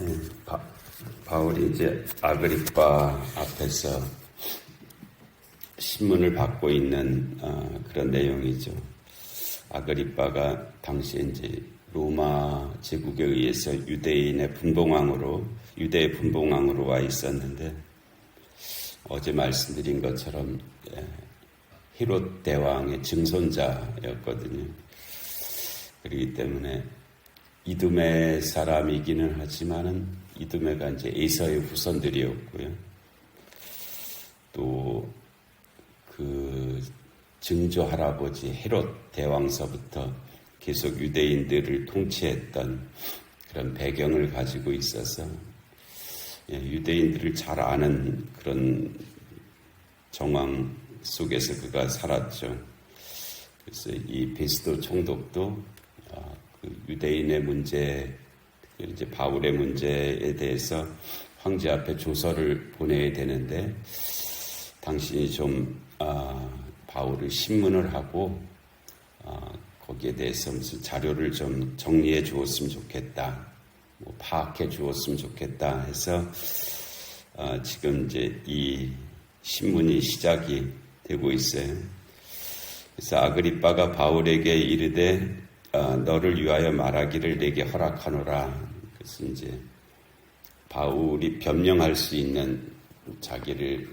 네, 바, 바울이 이제 아그리파 앞에서 신문을 받고 있는 어, 그런 내용이죠. 아그리파가 당시에 이제 로마 제국에 의해서 유대인의 분봉왕으로 유대의 분봉왕으로 와 있었는데 어제 말씀드린 것처럼 예, 히롯 대왕의 증손자였거든요. 그렇기 때문에 이두메 사람이기는 하지만은 이두메가 이제 에서의 후손들이었고요. 또 그 증조 할아버지 헤롯 대왕서부터 계속 유대인들을 통치했던 그런 배경을 가지고 있어서 예, 유대인들을 잘 아는 그런 정황 속에서 그가 살았죠. 그래서 이 베스도 총독도 아, 그 유대인의 문제, 그 이제 바울의 문제에 대해서 황제 앞에 조서를 보내야 되는데 당신이 좀 아, 바울을 신문을 하고 아, 거기에 대해서 무슨 자료를 좀 정리해 주었으면 좋겠다, 뭐 파악해 주었으면 좋겠다 해서 아, 지금 이제 이 신문이 시작이 되고 있어요. 그래서 아그리빠가 바울에게 이르되 아, 너를 위하여 말하기를 내게 허락하노라. 그래서 이제 바울이 변명할 수 있는 자기를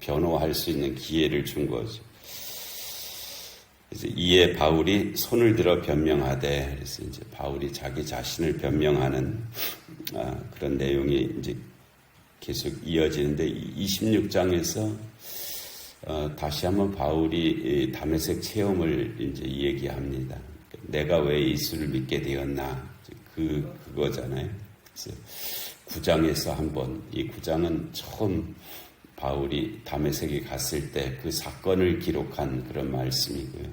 변호할 수 있는 기회를 준 거죠. 그래서 이에 바울이 손을 들어 변명하되 그래서 이제 바울이 자기 자신을 변명하는 아, 그런 내용이 이제 계속 이어지는데 26장에서 어, 다시 한번 바울이 담에색 체험을 이제 얘기합니다. 내가 왜 예수를 믿게 되었나 그 그거잖아요. 그래서 9장에서 한번 이 9장은 처음 바울이 담에색에 갔을 때 그 사건을 기록한 그런 말씀이고요.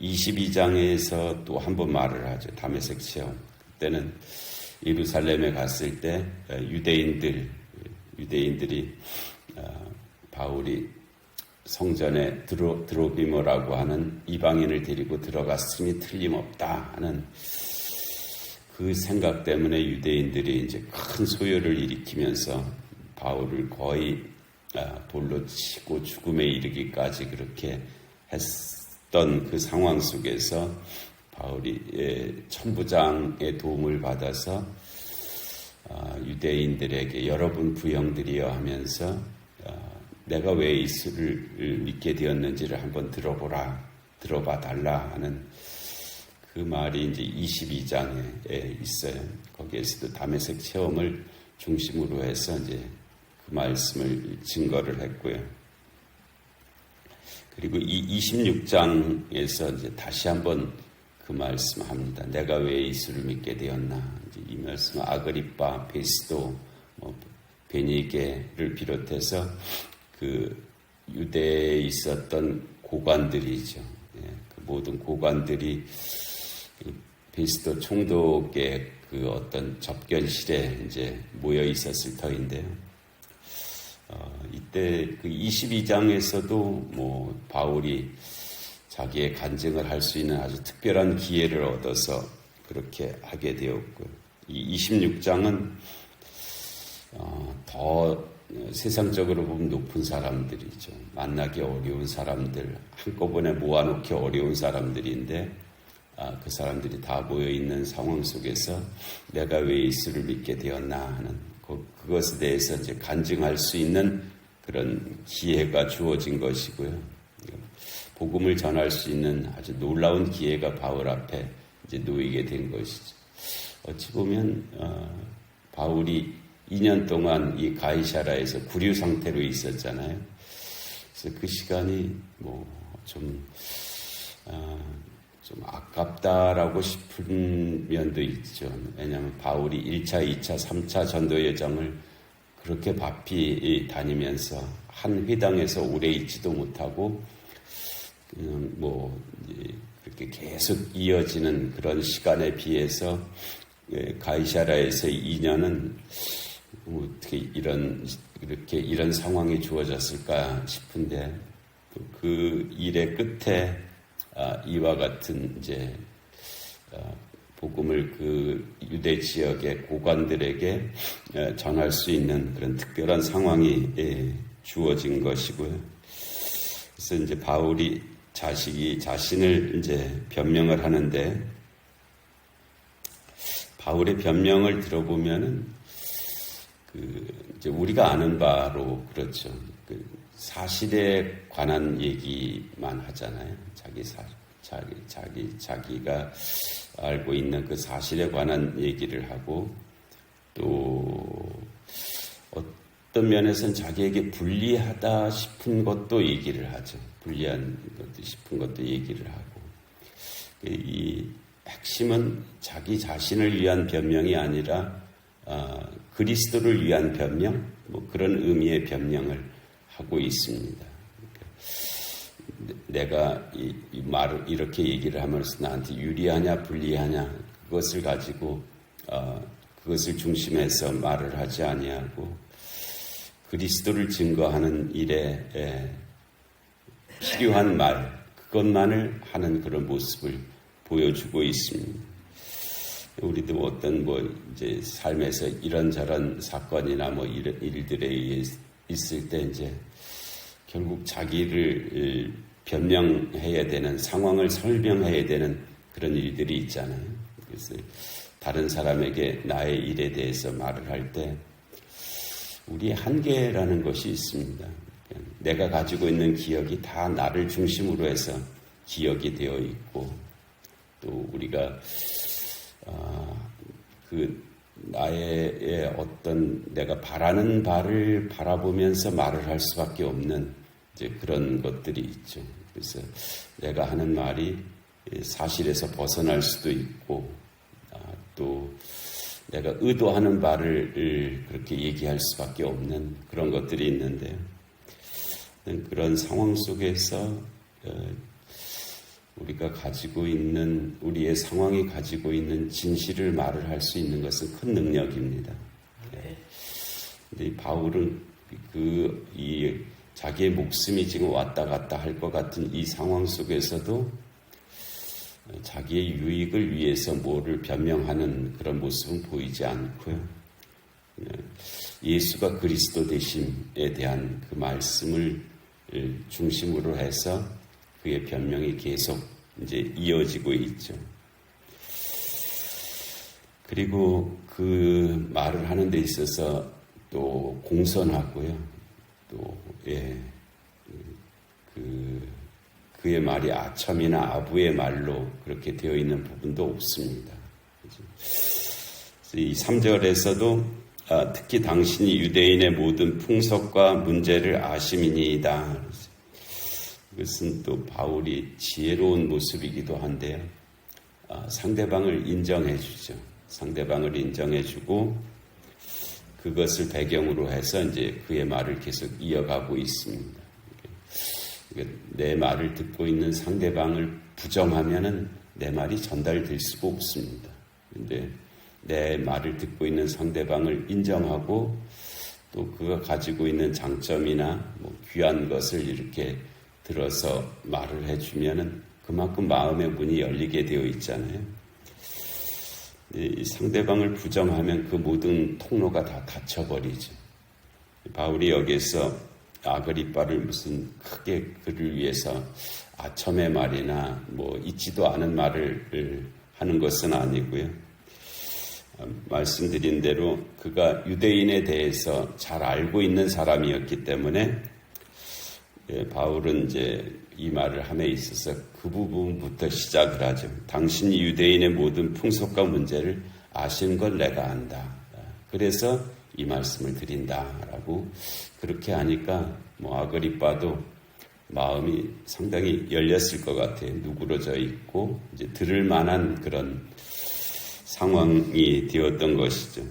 22장에서 또 한 번 말을 하죠. 담에색 체험. 그때는 예루살렘에 갔을 때 유대인들 유대인들이 어, 바울이 성전에 드로, 드로비모라고 하는 이방인을 데리고 들어갔으니 틀림없다 하는 그 생각 때문에 유대인들이 이제 큰 소요를 일으키면서 바울을 거의 아, 돌로 치고 죽음에 이르기까지 그렇게 했던 그 상황 속에서 바울이 예, 천부장의 도움을 받아서 아, 유대인들에게 여러분 부영들이여 하면서 아, 내가 왜 예수를 믿게 되었는지를 한번 들어보라, 들어봐 달라 하는 그 말이 이제 22장에 있어요. 거기에서도 담에색 체험을 중심으로 해서 이제 그 말씀을 증거를 했고요. 그리고 이 26장에서 이제 다시 한번 그 말씀합니다. 내가 왜 예수를 믿게 되었나? 이 말씀 아그리파, 베스도, 뭐 베니게를 비롯해서 그 유대에 있었던 고관들이죠. 예, 그 모든 고관들이 그 베스도 총독의 그 어떤 접견실에 이제 모여 있었을 터인데요. 어, 이때 그 22장에서도 뭐 바울이 자기의 간증을 할 수 있는 아주 특별한 기회를 얻어서 그렇게 하게 되었고요. 이 26장은 어, 더 세상적으로 보면 높은 사람들이죠. 만나기 어려운 사람들, 한꺼번에 모아놓기 어려운 사람들인데, 아, 그 사람들이 다 모여 있는 상황 속에서 내가 왜 예수를 믿게 되었나 하는 그, 그것에 대해서 이제 간증할 수 있는 그런 기회가 주어진 것이고요. 복음을 전할 수 있는 아주 놀라운 기회가 바울 앞에 이제 놓이게 된 것이죠. 어찌 보면 어, 바울이 2년 동안 이 가이샤라에서 구류 상태로 있었잖아요. 그래서 그 시간이 뭐좀 어, 좀 아깝다라고 싶은 면도 있죠. 왜냐하면 바울이 1차, 2차, 3차 전도 여정을 그렇게 바삐 다니면서 한 회당에서 오래 있지도 못하고 그냥 뭐 그렇게 계속 이어지는 그런 시간에 비해서 예, 가이샤라에서 2년은 뭐 어떻게 이런 이렇게 이런 상황이 주어졌을까 싶은데 그 일의 끝에 아, 이와 같은 이제 아, 복음을 그 유대 지역의 고관들에게 전할 수 있는 그런 특별한 상황이 주어진 것이고요. 그래서 이제 바울이 자식이 자신을 이제 변명을 하는데 바울의 변명을 들어보면은 그 이제 우리가 아는 바로 그렇죠. 그 사실에 관한 얘기만 하잖아요. 자기 사 자기 자기 자기가 알고 있는 그 사실에 관한 얘기를 하고 또 어떤 면에서는 자기에게 불리하다 싶은 것도 얘기를 하죠. 불리한 것도 싶은 것도 얘기를 하고 이 핵심은 자기 자신을 위한 변명이 아니라 어, 그리스도를 위한 변명, 뭐 그런 의미의 변명을 하고 있습니다. 내가 이, 이 말을 이렇게 얘기를 하면서 나한테 유리하냐 불리하냐 그것을 가지고 어, 그것을 중심해서 말을 하지 아니하고 그리스도를 증거하는 일에 에, 필요한 말 그것만을 하는 그런 모습을 보여주고 있습니다. 우리도 어떤 뭐 이제 삶에서 이런저런 사건이나 뭐 이런 일들에 있을 때 이제 결국 자기를 변명해야 되는 상황을 설명해야 되는 그런 일들이 있잖아요. 그래서 다른 사람에게 나의 일에 대해서 말을 할 때 우리의 한계라는 것이 있습니다. 내가 가지고 있는 기억이 다 나를 중심으로 해서 기억이 되어 있고 또 우리가 아, 그 나의 어떤 내가 바라는 바를 바라보면서 말을 할 수밖에 없는 이제 그런 것들이 있죠. 그래서 내가 하는 말이 사실에서 벗어날 수도 있고 아, 또 내가 의도하는 바를 그렇게 얘기할 수밖에 없는 그런 것들이 있는데요. 그런 상황 속에서 어, 우리가 가지고 있는 우리의 상황이 가지고 있는 진실을 말을 할 수 있는 것은 큰 능력입니다. 네. 근데 바울은 그 이 자기의 목숨이 지금 왔다 갔다 할 것 같은 이 상황 속에서도 자기의 유익을 위해서 뭐를 변명하는 그런 모습은 보이지 않고요. 네. 예수가 그리스도 되심에 대한 그 말씀을 중심으로 해서 그의 변명이 계속 이제 이어지고 있죠. 그리고 그 말을 하는 데 있어서 또 공손하고요. 또, 예, 그, 그의 말이 아첨이나 아부의 말로 그렇게 되어 있는 부분도 없습니다. 이 3절에서도 아, 특히 당신이 유대인의 모든 풍속과 문제를 아심이니이다. 이것은 또 바울이 지혜로운 모습이기도 한데요. 아, 상대방을 인정해 주죠. 상대방을 인정해 주고 그것을 배경으로 해서 이제 그의 말을 계속 이어가고 있습니다. 내 말을 듣고 있는 상대방을 부정하면은 내 말이 전달될 수가 없습니다. 근데 내 말을 듣고 있는 상대방을 인정하고 또 그가 가지고 있는 장점이나 뭐 귀한 것을 이렇게 들어서 말을 해주면은 그만큼 마음의 문이 열리게 되어 있잖아요. 상대방을 부정하면 그 모든 통로가 다 닫혀버리죠. 바울이 여기서 아그리빠를 무슨 크게 그를 위해서 아첨의 말이나 뭐 있지도 않은 말을 하는 것은 아니고요. 말씀드린 대로 그가 유대인에 대해서 잘 알고 있는 사람이었기 때문에 예, 바울은 이제 이 말을 함에 있어서 그 부분부터 시작을 하죠. 당신이 유대인의 모든 풍속과 문제를 아시는 걸 내가 안다. 그래서 이 말씀을 드린다라고 그렇게 하니까 뭐 아그리빠도 마음이 상당히 열렸을 것 같아요. 누그러져 있고 이제 들을 만한 그런 상황이 되었던 것이죠.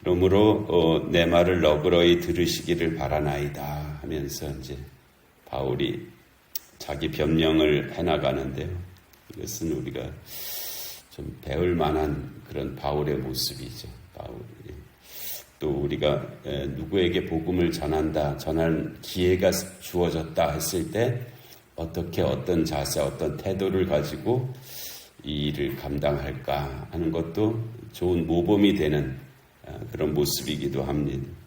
그러므로 어, 내 말을 너그러이 들으시기를 바라나이다 하면서 이제 바울이 자기 변명을 해나가는데요. 이것은 우리가 좀 배울 만한 그런 바울의 모습이죠. 바울이. 또 우리가 누구에게 복음을 전한다, 전할 기회가 주어졌다 했을 때 어떻게 어떤 자세, 어떤 태도를 가지고 이 일을 감당할까 하는 것도 좋은 모범이 되는 어, 그런 모습이기도 합니다.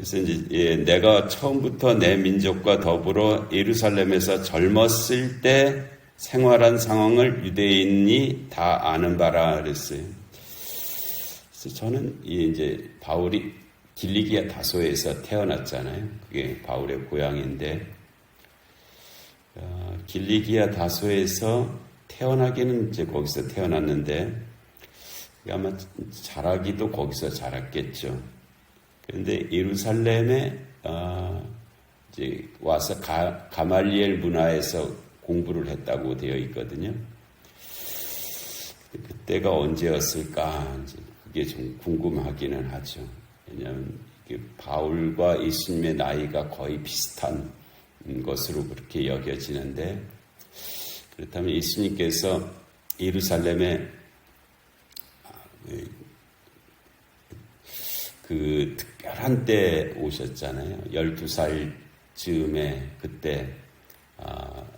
그래서 이제 예, 내가 처음부터 내 민족과 더불어 예루살렘에서 젊었을 때 생활한 상황을 유대인이 다 아는 바라 그랬어요. 그래서 저는 이 이제 바울이 길리기아 다소에서 태어났잖아요. 그게 바울의 고향인데 어, 길리기아 다소에서 태어나기는 이제 거기서 태어났는데 아마 자라기도 거기서 자랐겠죠. 그런데 예루살렘에 어, 이제 와서 가, 가말리엘 문화에서 공부를 했다고 되어 있거든요. 그때가 언제였을까? 이제 그게 좀 궁금하기는 하죠. 왜냐하면 바울과 예수님의 나이가 거의 비슷한 것으로 그렇게 여겨지는데 그렇다면 예수님께서 예루살렘에 그 특별한 때 오셨잖아요. 12살 즈음에 그때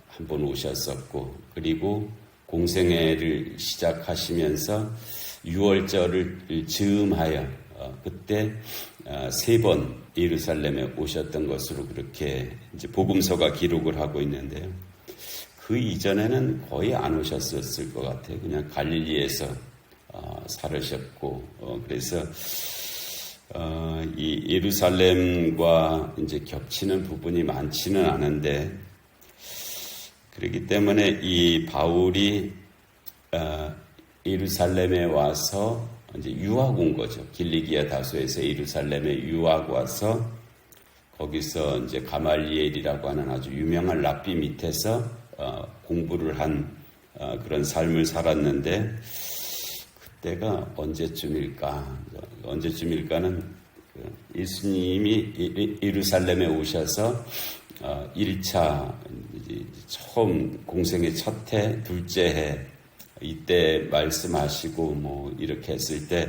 한번 오셨었고 그리고 공생애를 시작하시면서 6월절을 즈음하여 어, 그때 세번 예루살렘에 오셨던 것으로 그렇게 이제 복음서가 기록을 하고 있는데요. 그 이전에는 거의 안 오셨었을 것 같아요. 그냥 갈릴리에서 어, 살으셨고 어, 그래서 어, 이 예루살렘과 이제 겹치는 부분이 많지는 않은데 그렇기 때문에 이 바울이 어, 예루살렘에 와서 이제 유학 온 거죠. 길리기아 다소에서 예루살렘에 유학 와서 거기서 이제 가말리엘이라고 하는 아주 유명한 랍비 밑에서 어, 공부를 한 어, 그런 삶을 살았는데 그 때가 언제쯤일까? 언제쯤일까는 그 예수님이 예루살렘에 오셔서 1차 처음 공생의 첫 해, 둘째 해 이때 말씀하시고 뭐 이렇게 했을 때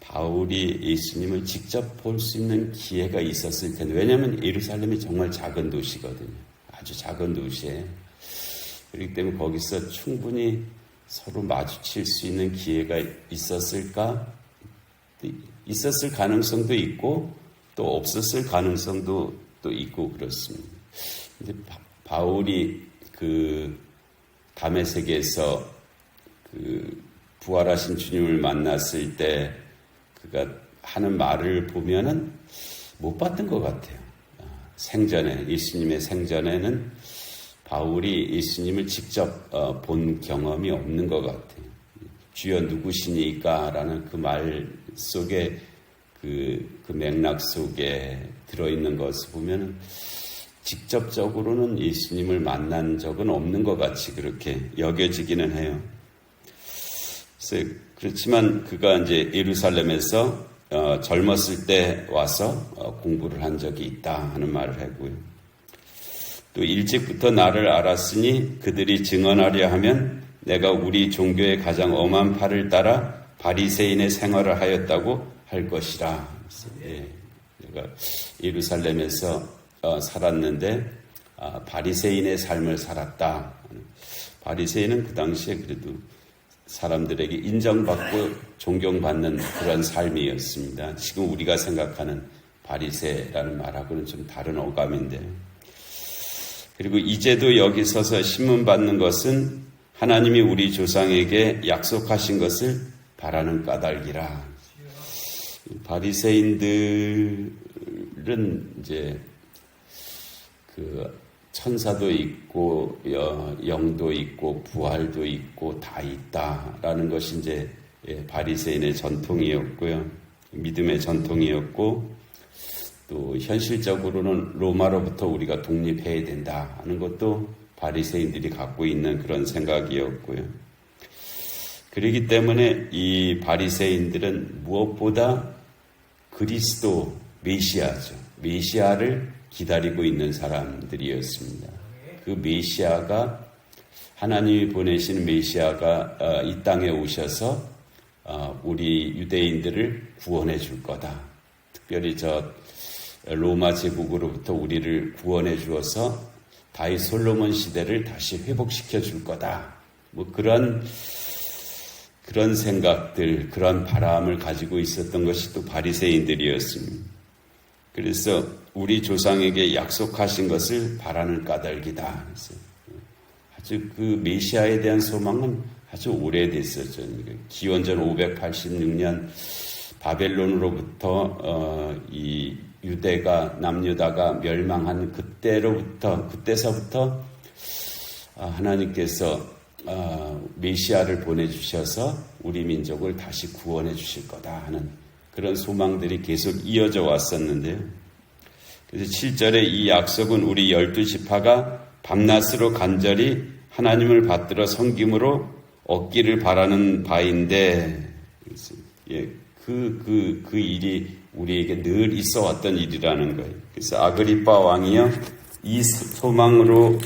바울이 예수님을 직접 볼 수 있는 기회가 있었을 텐데 왜냐하면 예루살렘이 정말 작은 도시거든요. 아주 작은 도시에 그렇기 때문에 거기서 충분히 서로 마주칠 수 있는 기회가 있었을까? 있었을 가능성도 있고 또 없었을 가능성도 또 있고 그렇습니다. 근데 바울이 그 담의 세계에서 그 부활하신 주님을 만났을 때 그가 하는 말을 보면은 못 봤던 것 같아요. 아, 생전에 예수님의 생전에는 바울이 예수님을 직접 어, 본 경험이 없는 것 같아요. 주여 누구시니까라는 그 말 속에 그, 그 맥락 속에 들어있는 것을 보면은 직접적으로는 예수님을 만난 적은 없는 것 같이 그렇게 여겨지기는 해요. 그렇지만 그가 이제 예루살렘에서 어, 젊었을 때 와서 어, 공부를 한 적이 있다 하는 말을 하고요. 또 일찍부터 나를 알았으니 그들이 증언하려 하면 내가 우리 종교의 가장 엄한 팔을 따라 바리새인의 생활을 하였다고 할 것이라. 예, 내가 예루살렘에서 어, 살았는데 아, 바리새인의 삶을 살았다. 바리새인은 그 당시에 그래도 사람들에게 인정받고 존경받는 그런 삶이었습니다. 지금 우리가 생각하는 바리새라는 말하고는 좀 다른 어감인데. 그리고 이제도 여기 서서 신문 받는 것은 하나님이 우리 조상에게 약속하신 것을 바라는 까닭이라. 바리새인들은 이제 그 천사도 있고 영도 있고 부활도 있고 다 있다라는 것이 이제 예, 바리새인의 전통이었고요. 믿음의 전통이었고 또 현실적으로는 로마로부터 우리가 독립해야 된다 하는 것도 바리새인들이 갖고 있는 그런 생각이었고요. 그러기 때문에 이 바리새인들은 무엇보다 그리스도 메시아죠. 메시아를 기다리고 있는 사람들이었습니다. 그 메시아가 하나님이 보내신 메시아가 어, 이 땅에 오셔서 어, 우리 유대인들을 구원해 줄 거다. 특별히 저 로마 제국으로부터 우리를 구원해 주어서 다이 솔로몬 시대를 다시 회복시켜 줄 거다. 뭐 그런 그런 생각들, 그런 바람을 가지고 있었던 것이 또 바리새인들이었습니다. 그래서 우리 조상에게 약속하신 것을 바라는 까닭이다. 아주 그 메시아에 대한 소망은 아주 오래됐었죠. 기원전 586년 바벨론으로부터 어, 이 유대가 남유다가 멸망한 그때로부터 그때서부터 아, 하나님께서 아, 메시아를 보내주셔서 우리 민족을 다시 구원해 주실 거다 하는 그런 소망들이 계속 이어져 왔었는데요. 그래서 7절에 이 약속은 우리 열두 지파가 밤낮으로 간절히 하나님을 받들어 섬김으로 얻기를 바라는 바인데, 예, 그, 그, 그 일이 우리에게 늘 있어 왔던 일이라는 거예요. 그래서 아그리파 왕이요, 이 소망으로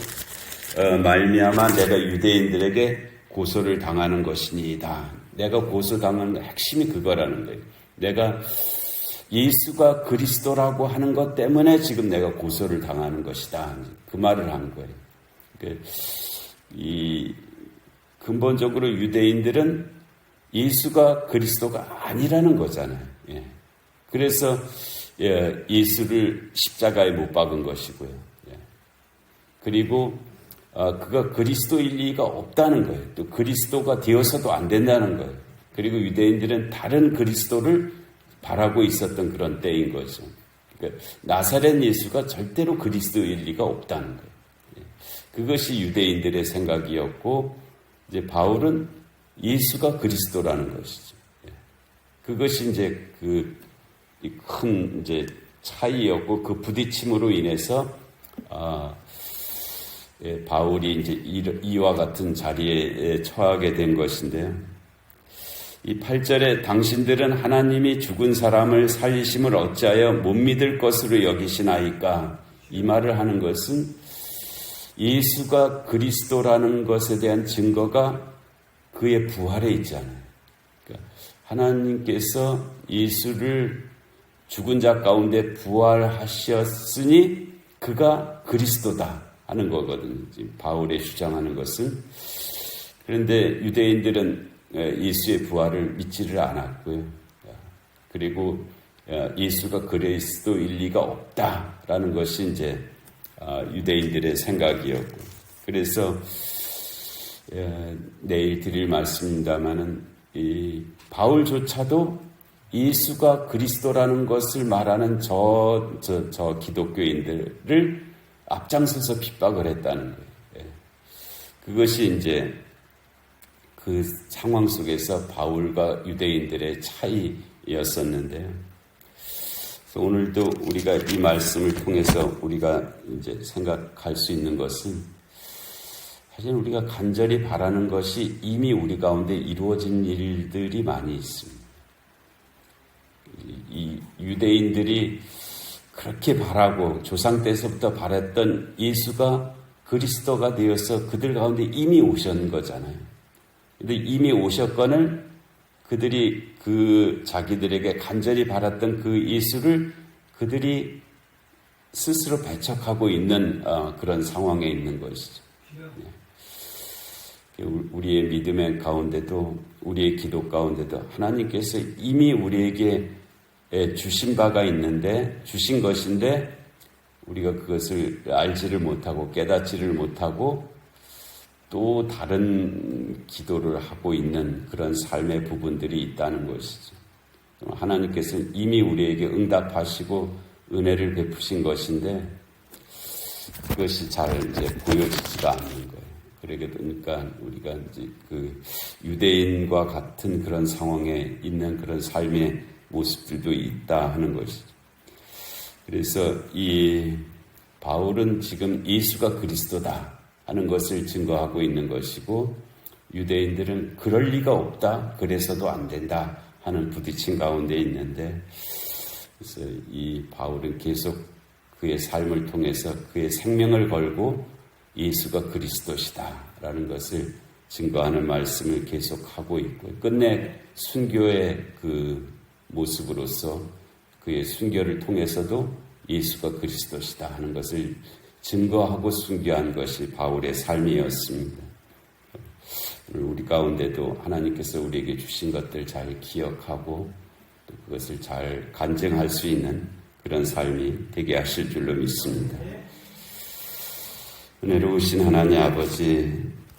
어, 말미암아 내가 유대인들에게 고소를 당하는 것이니이다. 내가 고소당하는 핵심이 그거라는 거예요. 내가 예수가 그리스도라고 하는 것 때문에 지금 내가 고소를 당하는 것이다. 그 말을 한 거예요. 그, 이 근본적으로 유대인들은 예수가 그리스도가 아니라는 거잖아요. 예. 그래서 예, 예수를 십자가에 못 박은 것이고요. 예. 그리고 어, 그가 그리스도일 리가 없다는 거예요. 또 그리스도가 되어서도 안 된다는 거예요. 그리고 유대인들은 다른 그리스도를 바라고 있었던 그런 때인 거죠. 그러니까 나사렛 예수가 절대로 그리스도일 리가 없다는 거예요. 예. 그것이 유대인들의 생각이었고 이제 바울은 예수가 그리스도라는 것이죠. 예. 그것이 이제 그 큰 이제 차이였고 그 부딪힘으로 인해서 아, 예, 바울이 이제 이와 같은 자리에 처하게 된 것인데요. 이 8절에 당신들은 하나님이 죽은 사람을 살리심을 어찌하여 못 믿을 것으로 여기시나이까 이 말을 하는 것은 예수가 그리스도라는 것에 대한 증거가 그의 부활에 있잖아요. 그러니까 하나님께서 예수를 죽은 자 가운데 부활하셨으니 그가 그리스도다 하는 거거든요. 바울의 주장하는 것은. 그런데 유대인들은 예수의 부활을 믿지를 않았고요. 그리고 예수가 그리스도일 리가 없다라는 것이 이제 아, 유대인들의 생각이었고 그래서 내일 드릴 말씀입니다만은 이 바울조차도 예수가 그리스도라는 것을 말하는 저, 저, 저 기독교인들을 앞장서서 핍박을 했다는 거예요. 예. 그것이 이제 그 상황 속에서 바울과 유대인들의 차이였었는데요. 오늘도 우리가 이 말씀을 통해서 우리가 이제 생각할 수 있는 것은 사실 우리가 간절히 바라는 것이 이미 우리 가운데 이루어진 일들이 많이 있습니다. 이 유대인들이 그렇게 바라고 조상 때서부터 바랬던 예수가 그리스도가 되어서 그들 가운데 이미 오신 거잖아요. 근데 이미 오셨건을 그들이 그 자기들에게 간절히 바랐던 그 예수를 그들이 스스로 배척하고 있는 어, 그런 상황에 있는 것이죠. 네. 우리의 믿음의 가운데도 우리의 기도 가운데도 하나님께서 이미 우리에게 주신 바가 있는데 주신 것인데 우리가 그것을 알지를 못하고 깨닫지를 못하고 또 다른 기도를 하고 있는 그런 삶의 부분들이 있다는 것이죠. 하나님께서는 이미 우리에게 응답하시고 은혜를 베푸신 것인데 그것이 잘 이제 보여지지가 않는 거예요. 그러게 되니까 우리가 이제 그 유대인과 같은 그런 상황에 있는 그런 삶의 모습들도 있다 하는 것이죠. 그래서 이 바울은 지금 예수가 그리스도다 하는 것을 증거하고 있는 것이고 유대인들은 그럴 리가 없다. 그래서도 안 된다 하는 부딪힌 가운데 있는데 그래서 이 바울은 계속 그의 삶을 통해서 그의 생명을 걸고 예수가 그리스도시다라는 것을 증거하는 말씀을 계속하고 있고 끝내 순교의 그 모습으로서 그의 순교를 통해서도 예수가 그리스도시다 하는 것을 증거하고 순교한 것이 바울의 삶이었습니다. 우리 가운데도 하나님께서 우리에게 주신 것들 잘 기억하고 또 그것을 잘 간증할 수 있는 그런 삶이 되게 하실 줄로 믿습니다. 은혜로우신 하나님 아버지